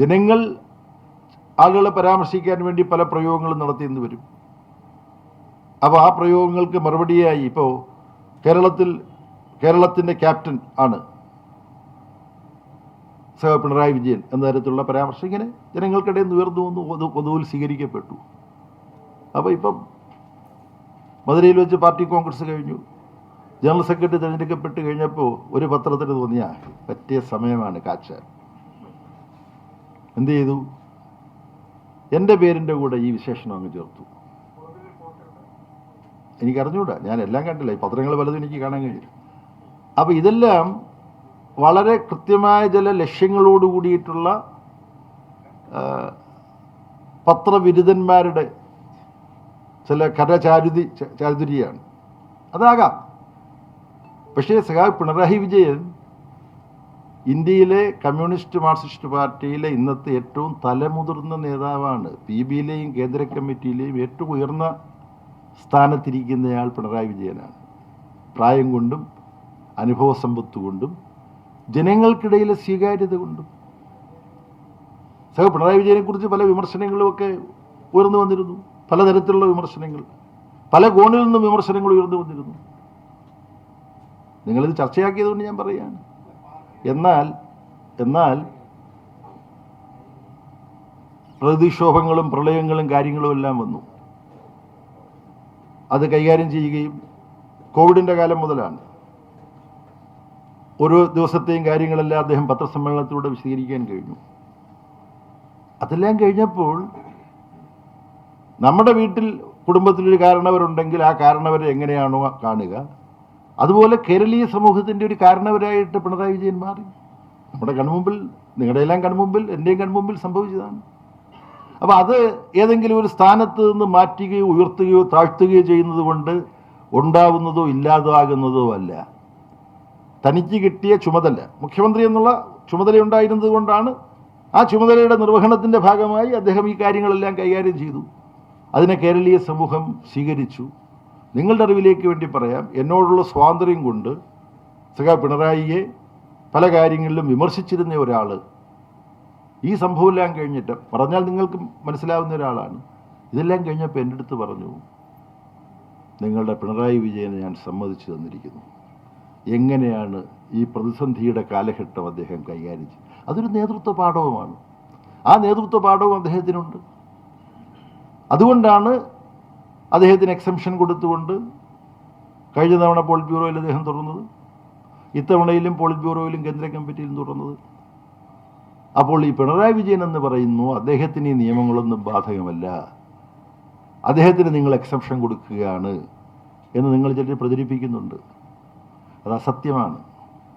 ജനങ്ങൾ ആളുകളെ പരാമർശിക്കാൻ വേണ്ടി പല പ്രയോഗങ്ങളും നടത്തിയെന്ന് വരും. അപ്പോൾ ആ പ്രയോഗങ്ങൾക്ക് മറുപടിയായി ഇപ്പോൾ കേരളത്തിൽ കേരളത്തിന്റെ ക്യാപ്റ്റൻ ആണ് സഹ പിണറായി വിജയൻ എന്ന തരത്തിലുള്ള പരാമർശം ഇങ്ങനെ ജനങ്ങൾക്കിടയിൽ നിന്ന് ഉയർന്നു വന്നു പൊതുവിൽ സ്വീകരിക്കപ്പെട്ടു. അപ്പോൾ ഇപ്പം മധുരയിൽ വെച്ച് പാർട്ടി കോൺഗ്രസ് കഴിഞ്ഞു. ജനറൽ സെക്രട്ടറി തിരഞ്ഞെടുക്കപ്പെട്ട് കഴിഞ്ഞപ്പോൾ ഒരു പത്രത്തിന് തോന്നിയ പറ്റിയ സമയമാണ് കാച്ച എന്ത് ചെയ്തു എന്റെ പേരിന്റെ കൂടെ ഈ വിശേഷണം അങ്ങ് ചേർത്തു. എനിക്കറിഞ്ഞൂടാ ഞാൻ എല്ലാം കണ്ടില്ല. ഈ പത്രങ്ങൾ പലതും എനിക്ക് കാണാൻ കഴിയും അപ്പോൾ ഇതെല്ലാം വളരെ കൃത്യമായ ചില ലക്ഷ്യങ്ങളോട് കൂടിയിട്ടുള്ള പത്രവിരുദ്ധന്മാരുടെ ചില കരചാരുതി ചാരുതിരിയാണ്. അതാകാം. പക്ഷേ സഖാവ് പിണറായി വിജയൻ ഇന്ത്യയിലെ കമ്മ്യൂണിസ്റ്റ് മാർക്സിസ്റ്റ് പാർട്ടിയിലെ ഇന്നത്തെ ഏറ്റവും തലമുതിർന്ന നേതാവാണ് പി ബിയിലെയും കേന്ദ്ര കമ്മിറ്റിയിലെയും ഏറ്റവും ഉയർന്ന സ്ഥാനത്തിരിക്കുന്നയാൾ പിണറായി വിജയനാണ്. പ്രായം കൊണ്ടും അനുഭവ സമ്പത്ത് കൊണ്ടും ജനങ്ങൾക്കിടയിലെ സ്വീകാര്യത കൊണ്ടും. സഹ പിണറായി വിജയനെക്കുറിച്ച് പല വിമർശനങ്ങളുമൊക്കെ ഉയർന്നു വന്നിരുന്നു. പലതരത്തിലുള്ള വിമർശനങ്ങൾ. പല കോണിൽ നിന്നും വിമർശനങ്ങൾ ഉയർന്നു വന്നിരുന്നു. നിങ്ങളിത് ചർച്ചയാക്കിയതുകൊണ്ട് ഞാൻ പറയുകയാണ്. എന്നാൽ എന്നാൽ പ്രകൃതിക്ഷോഭങ്ങളും പ്രളയങ്ങളും കാര്യങ്ങളും എല്ലാം വന്നു. അത് കൈകാര്യം ചെയ്യുകയും കോവിഡിന്റെ കാലം മുതലാണ്. ഓരോ ദിവസത്തെയും കാര്യങ്ങളെല്ലാം അദ്ദേഹം പത്രസമ്മേളനത്തിലൂടെ വിശദീകരിക്കാൻ കഴിഞ്ഞു. അതെല്ലാം കഴിഞ്ഞപ്പോൾ നമ്മുടെ വീട്ടിൽ കുടുംബത്തിലൊരു കാരണവരുണ്ടെങ്കിൽ ആ കാരണവരെ എങ്ങനെയാണോ കാണുക. അതുപോലെ കേരളീയ സമൂഹത്തിന്റെ ഒരു കാരണവരായിട്ട് പിണറായി വിജയൻ മാറി. നമ്മുടെ കൺമുമ്പിൽ നിങ്ങളുടെ എല്ലാം കൺമുമ്പിൽ എന്റെയും കൺമുമ്പിൽ സംഭവിച്ചതാണ്. അപ്പോൾ അത് ഏതെങ്കിലും ഒരു സ്ഥാനത്ത് നിന്ന് മാറ്റുകയോ ഉയർത്തുകയോ താഴ്ത്തുകയോ ചെയ്യുന്നത് കൊണ്ട് ഉണ്ടാവുന്നതോ ഇല്ലാതാകുന്നതോ അല്ല. തനിക്ക് കിട്ടിയ ചുമതല മുഖ്യമന്ത്രി എന്നുള്ള ചുമതല ഉണ്ടായിരുന്നത് കൊണ്ടാണ് ആ ചുമതലയുടെ നിർവഹണത്തിന്റെ ഭാഗമായി അദ്ദേഹം ഈ കാര്യങ്ങളെല്ലാം കൈകാര്യം ചെയ്തു. അതിനെ കേരളീയ സമൂഹം സ്വീകരിച്ചു. നിങ്ങളുടെ അറിവിലേക്ക് വേണ്ടി പറയാം. എന്നോടുള്ള സ്വാതന്ത്ര്യം കൊണ്ട് സഖാ പിണറായിയെ പല കാര്യങ്ങളിലും വിമർശിച്ചിരുന്ന ഒരാൾ ഈ സംഭവമെല്ലാം കഴിഞ്ഞിട്ട് പറഞ്ഞാൽ നിങ്ങൾക്ക് മനസ്സിലാവുന്ന ഒരാളാണ്. ഇതെല്ലാം കഴിഞ്ഞപ്പോൾ എന്റെ അടുത്ത് പറഞ്ഞു നിങ്ങളുടെ പിണറായി വിജയനെ ഞാൻ സമ്മതിച്ചു തന്നിരിക്കുന്നു. എങ്ങനെയാണ് ഈ പ്രതിസന്ധിയുടെ കാലഘട്ടം അദ്ദേഹം കൈകാര്യം ചെയ്തത്? അതൊരു നേതൃത്വ പാഠവുമാണ്. ആ നേതൃത്വ പാഠവും അദ്ദേഹത്തിനുണ്ട്. അതുകൊണ്ടാണ് അദ്ദേഹത്തിന് എക്സംഷൻ കൊടുത്തുകൊണ്ട് കഴിഞ്ഞ തവണ പോളിറ്റ് ബ്യൂറോയിൽ അദ്ദേഹം തുടർന്നത്. ഇത്തവണയിലും പോളിറ്റ് ബ്യൂറോയിലും കേന്ദ്ര കമ്മിറ്റിയിലും തുടർന്നത്. അപ്പോൾ ഈ പിണറായി വിജയൻ എന്ന് പറയുന്നു അദ്ദേഹത്തിന് ഈ നിയമങ്ങളൊന്നും ബാധകമല്ല. അദ്ദേഹത്തിന് നിങ്ങൾ എക്സംഷൻ കൊടുക്കുകയാണ് എന്ന് നിങ്ങൾ ചിലർ പ്രചരിപ്പിക്കുന്നുണ്ട്. അത് അസത്യമാണ്.